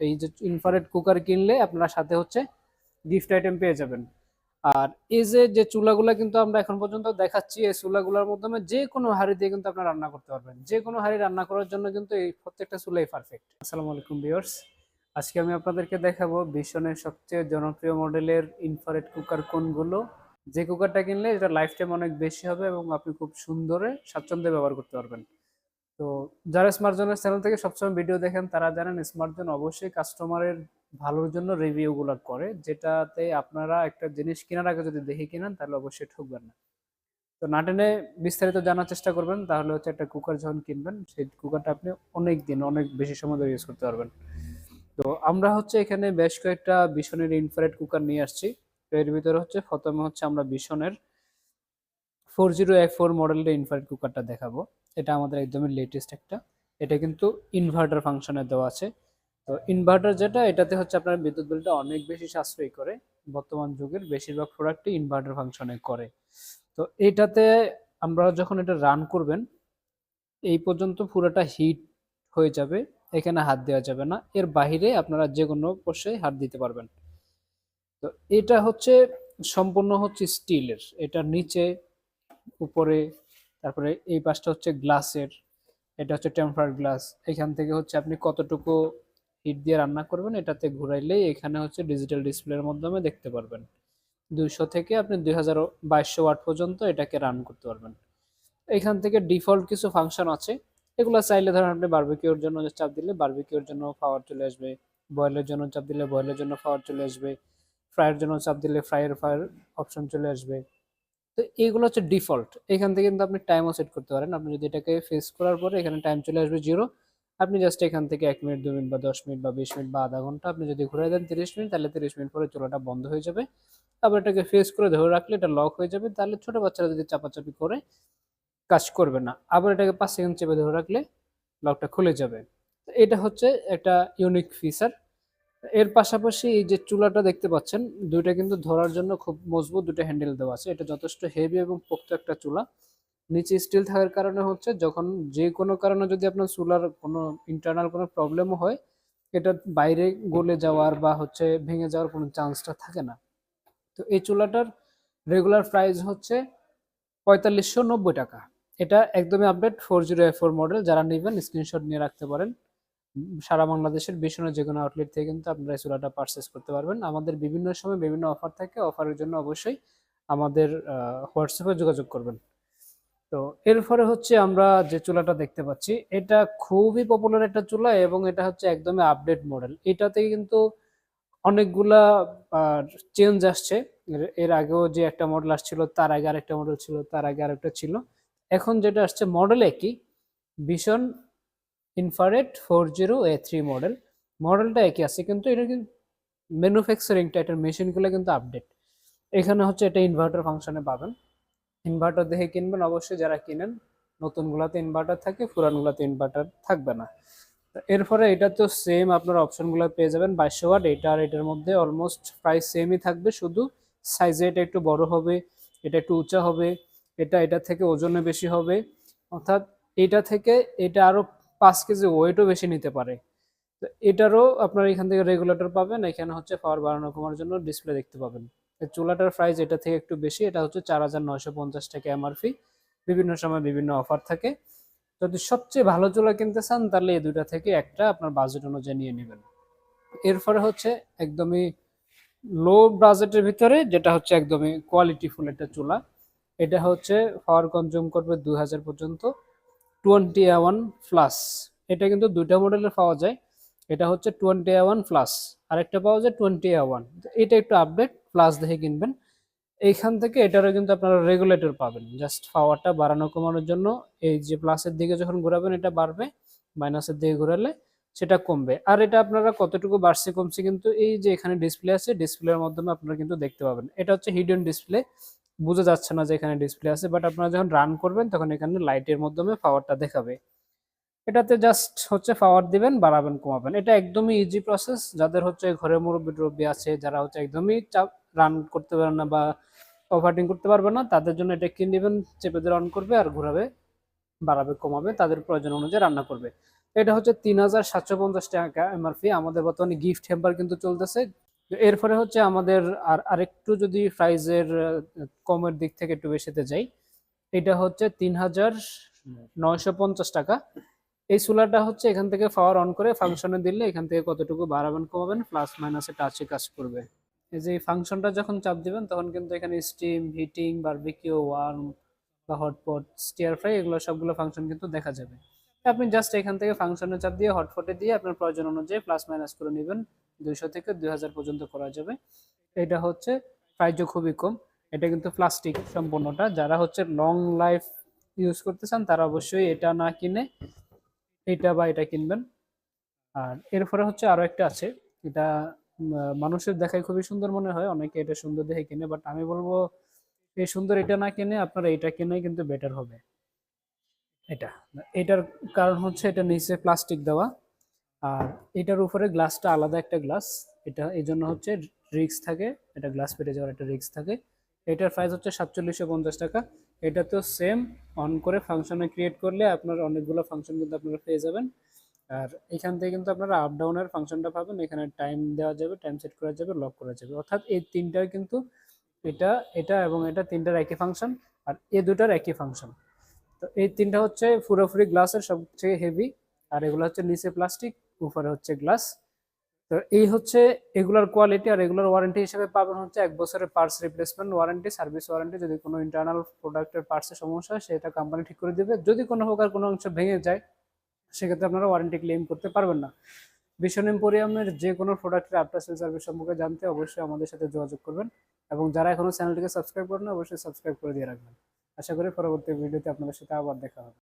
এই যে infrared cooker কিনলে আপনারা সাথে হচ্ছে গিফট আইটেম পেয়ে যাবেন। আর এই যে যে চুলাগুলো কিন্তু আমরা এখন পর্যন্ত দেখাচ্ছি, এই চুলাগুলোর মাধ্যমে যে কোনো হাঁড়ি দিয়ে কিন্তু আপনারা রান্না করতে পারবেন। যে কোনো হাঁড়ি রান্না করার জন্য কিন্তু এই প্রত্যেকটা চুলাই পারফেক্ট আসসালামু আলাইকুম ভিউয়ার্স আজকে আমি আপনাদেরকে দেখাবো ভীষণের সবচেয়ে জনপ্রিয় মডেলের ইনফ্রারেড কুকার কোনগুলো। যে কুকারটা কিনলে এটা লাইফ টাইম অনেক বেশি হবে এবং আপনি খুব সুন্দরে, স্বাচ্ছন্দ্যে ব্যবহার করতে পারবেন। তো যারা স্মার্টজনের চ্যানেল থেকে সবসময় ভিডিও দেখেন, তারা জানেন স্মার্টজন অবশ্যই কাস্টমারের ভালোর জন্য রিভিউগুলো করে, যেটাতে আপনারা একটা জিনিস কেনার আগে যদি দেখে কিনেন, তাহলে অবশ্যই ঠকবেন না। তো নাটেনে বিস্তারিত জানার চেষ্টা করবেন, তাহলে হচ্ছে একটা কুকার যখন কিনবেন, সেই কুকারটা আপনি অনেক দিন অনেক বেশি সময় ধরে ইউজ করতে পারবেন। তো আমরা হচ্ছে এখানে বেশ কয়েকটা বিশনের ইনফ্রারেড কুকার নিয়ে আসছি। তো এর ভিতরে হচ্ছে প্রথমে হচ্ছে আমরা বিশনের ফোর জিরো এফ ফোর মডেলের ইনফ্রারেড কুকারটা দেখাবো। এটা আমাদের একদমই লেটেস্ট একটা। এটা কিন্তু ইনভার্টার ফাংশনে দেওয়া আছে। তো ইনভার্টার যেটা, এটাতে হচ্ছে আপনার বিদ্যুৎ বিলটা অনেক বেশি সাশ্রয়ী করে। বর্তমান যুগের বেশিরভাগ প্রোডাক্টই ইনভার্টার ফাংশনে করে। তো এটাতে আমরা যখন এটা রান করবেন, এই পর্যন্ত পুরোটা হিট হয়ে যাবে। এখানে হাত দেওয়া যাবে না। এর বাইরে আপনারা যে কোনো পোষে হাত দিতে পারবেন। তো এটা হচ্ছে সম্পূর্ণ হচ্ছে স্টিলের। এটা নিচে, উপরে তারপরে এই পাশটা হচ্ছে গ্লাসের, এটা হচ্ছে টেম্পার গ্লাস। এখান থেকে হচ্ছে আপনি কতটুকু হিট দিয়ে রান্না করবেন এটাতে ঘুরাইলেই এখানে হচ্ছে ডিজিটাল ডিসপ্লের মাধ্যমে দেখতে পারবেন। দুইশো থেকে আপনি দুই হাজার বাইশশো ওয়াট পর্যন্ত এটাকে রান করতে পারবেন। এখান থেকে ডিফল্ট কিছু ফাংশন আছে, এগুলো চাইলে ধরেন আপনি বার্বিকিউর জন্য চাপ দিলে বারবিকিউর জন্য পাওয়ার চলে আসবে, বয়েলের জন্য চাপ দিলে বয়েলের জন্য পাওয়ার চলে আসবে, ফ্রাইয়ের জন্য চাপ দিলে ফ্রাইয়ের ফায়ার অপশন চলে আসবে। তো এইগুলো হচ্ছে ডিফল্ট। এখান থেকে কিন্তু আপনি টাইমও সেট করতে পারেন। আপনি যদি এটাকে ফেস করার পরে এখানে টাইম চলে আসবে জিরো আপনি জাস্ট এখান থেকে এক মিনিট দু মিনিট বা দশ মিনিট বা বিশ মিনিট বা আধা ঘণ্টা আপনি যদি ঘুরে দেন তিরিশ মিনিট তাহলে তিরিশ মিনিট পরে চুলাটা বন্ধ হয়ে যাবে। আবার এটাকে ফেস করে ধরে রাখলে এটা লক হয়ে যাবে। তাহলে ছোট বাচ্চারা যদি চাপাচাপি করে, কাজ করবে না। আবার এটাকে পাঁচ সেকেন্ড চেপে ধরে রাখলে লকটা খুলে যাবে। এটা হচ্ছে একটা ইউনিক ফিচার এর পাশাপাশি এই যে চুলাটা দেখতে পাচ্ছেন, দুইটা কিন্তু ধরার জন্য খুব মজবুত দুটো হ্যান্ডেল দেওয়া আছে। এটা যথেষ্ট হেভি এবং পোক্ত একটা চুলা। নিচে স্টিল থাকার কারণে হচ্ছে যখন যে কোনো কারণে যদি আপনার চুলার কোনো ইন্টারনাল কোনো প্রবলেমও হয়, এটা বাইরে গলে যাওয়ার বা হচ্ছে ভেঙে যাওয়ার কোনো চান্সটা থাকে না। তো এই চুলাটার রেগুলার প্রাইস হচ্ছে পঁয়তাল্লিশশো নব্বই টাকা। এটা একদমই update four zero F four model যারা নেবেন স্ক্রিনশট নিয়ে রাখতে পারেন। সারা বাংলাদেশের বিশ্বনের যে কোনো আউটলেট থেকে কিন্তু আপনারা এই চুলাটা পারচেস করতে পারবেন। আমাদের বিভিন্ন সময় বিভিন্ন অফার থাকে অফারের জন্য অবশ্যই আমাদের হোয়াটসঅ্যাপে যোগাযোগ করবেন। তো এরপরে হচ্ছে আমরা যে চুলাটা দেখতে পাচ্ছি, এটা খুবই পপুলার একটা চুলা এবং এটা হচ্ছে একদমই আপডেট মডেল এটাতে কিন্তু অনেকগুলা চেঞ্জ আসছে। এর আগেও যে একটা মডেল আসছিল, তার আগে আরেকটা মডেল ছিল, তার আগে আরেকটা ছিল। এখন যেটা আসছে মডেল একই ভীষণ infrared four zero A three model মডেলটা একই আছে, কিন্তু এটা কিন্তু ম্যানুফ্যাকচারিংটা এটার মেশিনগুলো কিন্তু আপডেট এখানে হচ্ছে এটা ইনভার্টার ফাংশনে পাবেন। ইনভার্টার দেখে কিনবেন, অবশ্যই যারা কিনেন, নতুনগুলোতে ইনভার্টার থাকে, পুরানগুলোতে ইনভার্টার থাকবে না। এরপরে এটা তো সেম আপনার অপশনগুলো পেয়ে যাবেন, বাইশশো ওয়াট, এটা আর এটার মধ্যে অলমোস্ট প্রাইস সেমই থাকবে, শুধু সাইজে এটা একটু বড় হবে, এটা একটু উঁচা হবে, এটা এটা থেকে ওজনে বেশি হবে। অর্থাৎ এটা থেকে এটা আরও পাঁচ কেজি ওয়েটও বেশি নিতে পারে। তো এটারও আপনার এখান থেকে রেগুলেটর পাবেন, এখানে হচ্ছে পাওয়ার বাড়ানো কমার জন্য ডিসপ্লে দেখতে পাবেন। চুলাটার প্রাইস এটা থেকে একটু বেশি, এটা হচ্ছে চার হাজার নয়শো পঞ্চাশ টাকা এমআরপি বিভিন্ন সময় বিভিন্ন অফার থাকে। যদি সবচেয়ে ভালো চুলা কিনতে চান, তাহলে এই দুইটা থেকে একটা আপনার বাজেট অনুযায়ী নিয়ে নেবেন। এরপরে হচ্ছে একদমই লো বাজেটের ভিতরে, যেটা হচ্ছে একদমই কোয়ালিটি ফুল একটা চুলা, এটা হচ্ছে পাওয়ার কনজিউম করবে দুই হাজার পর্যন্ত। Twenty one plus. এটা কিন্তু দুইটা মডেলের পাওয়া যায়। এটা হচ্ছে টোয়েন্টি ওয়ান প্লাস। আরেকটা পাওয়া যায় টোয়েন্টি ওয়ান। এটা একটু আপডেট প্লাস দেখে কিনবেন। এইখান থেকে এটারও কিন্তু আপনারা রেগুলেটর পাবেন। জাস্ট পাওয়ারটা বাড়ানো কমানোর জন্য। এই যে প্লাসের দিকে যখন ঘোরাবেন, এটা বাড়বে। মাইনাসের দিকে ঘোরালে সেটা কমবে। আর এটা আপনারা কতটুকু বাড়ছে, কমছে, কিন্তু এই যে এখানে ডিসপ্লে আছে ডিসপ্লের মাধ্যমে আপনারা কিন্তু দেখতে পাবেন। এটা হচ্ছে হিডেন ডিসপ্লে বোঝা যাচ্ছে না যে এখানে ডিসপ্লে আছে বাট আপনারা যখন রান করবেন তখন এখানে লাইটের মাধ্যমে পাওয়ারটা দেখাবে। এটাতে জাস্ট হচ্ছে পাওয়ার দিবেন, বাড়াবেন, কমাবেন। এটা একদমই ইজি প্রসেস যাদের হচ্ছে ঘরে মুরব্বী টুরব্বি আছে, যারা হচ্ছে একদমই চাপ রান করতে পারে না বা ওভারটিং করতে পারবে না, তাদের জন্য এটা কিনে নেবেন, চেপে দিয়ে অন করবে আর ঘোরাবে, বাড়াবে, কমাবে, তাদের প্রয়োজন অনুযায়ী রান্না করবে। এটা হচ্ছে তিন হাজার সাতশো পঞ্চাশ টাকা এমআরপি আমাদের বর্তমানে গিফট হ্যাম্পার কিন্তু চলতেছে। এরপরে হচ্ছে আমাদের আর আরেকটু যদি প্রাইজের কমের দিক থেকে একটু বেশিতে যাই, এটা হচ্ছে তিন হাজার নয়শো পঞ্চাশ টাকা। এই সোলারটা হচ্ছে এখান থেকে পাওয়ার অন করে ফাংশনে দিলে এখান থেকে কতটুকু বাড়াবেন কমাবেন প্লাস মাইনাসে টাচে কাজ করবে। এই যে ফাংশনটা যখন চাপ দিবেন, তখন কিন্তু এখানে স্টিম হিটিং বারবিকিউ ওয়ার্ম বা হটপট স্টিয়ার ফ্রাই এগুলো সবগুলো ফাংশন কিন্তু দেখা যাবে। আপনি জাস্ট এখান থেকে ফাংশনে চাপ দিয়ে হটপটে দিয়ে আপনার প্রয়োজন অনুযায়ী প্লাস মাইনাস করে নেবেন। দুইশো থেকে দুই হাজার পর্যন্ত করা যাবে। এটা হচ্ছে প্রাইজও খুবই কম। এটা কিন্তু প্লাস্টিক সম্পূর্ণটা। যারা হচ্ছে লং লাইফ ইউজ করতে চান, তারা অবশ্যই এটা না কিনে এটা বা এটা কিনবেন। আর এরপরে হচ্ছে আরও একটা আছে। এটা মানুষের দেখায় খুবই সুন্দর মনে হয়। অনেকে এটা সুন্দর দেখে কিনে বাট আমি বলব, এই সুন্দর এটা না কিনে আপনারা এটা কিনে কিন্তু বেটার হবে। এটা, এটার কারণ হচ্ছে এটা নিচে প্লাস্টিক দেওয়া। আর এটার উপরে গ্লাসটা আলাদা একটা গ্লাস। এটা এই জন্য হচ্ছে রিক্স থাকে, এটা গ্লাস পেটে যাওয়ার একটা রিক্স থাকে। এটার প্রাইস হচ্ছে সাতচল্লিশশো পঞ্চাশ টাকা। এটা তো সেম অন করে ফাংশনে ক্রিয়েট করলে আপনার অনেকগুলো ফাংশন কিন্তু আপনারা পেয়ে যাবেন। আর এখান থেকে কিন্তু আপনারা আপ ডাউনের ফাংশনটা পাবেন। এখানে টাইম দেওয়া যাবে টাইম সেট করা যাবে লক করা যাবে। অর্থাৎ এই তিনটার কিন্তু এটা এটা এবং এটা তিনটার একই ফাংশন আর এ দুটার একই ফাংশন তো এই তিনটা হচ্ছে পুরোপুরি গ্লাসের সবচেয়ে হেভি আর এগুলো হচ্ছে নিচে প্লাস্টিক উপরে হচ্ছে গ্লাস। তো এই হচ্ছে এগুলোর কোয়ালিটি আর এগুলোর ওয়ারেন্টি হিসেবে পাবেন হচ্ছে এক বছরের parts replacement warranty service warranty যদি কোনো ইন্টারনাল প্রোডাক্টের পার্টসের সমস্যা হয়, সেটা কোম্পানি ঠিক করে দেবে। যদি কোনো প্রকার কোনো অংশ ভেঙে যায়, সেক্ষেত্রে আপনারা ওয়ারেন্টি ক্লেম করতে পারবেন না। ভীষণ এম্পোরিয়ামের যে কোনো প্রোডাক্টের আফটার সেল সার্ভিস সম্পর্কে জানতে অবশ্যই আমাদের সাথে যোগাযোগ করবেন এবং যারা এখনও চ্যানেলটিকে সাবস্ক্রাইব করেন অবশ্যই সাবস্ক্রাইব করে দিয়ে রাখবেন। আশা করি পরবর্তী ভিডিওতে আপনাদের সাথে আবার দেখা হবে।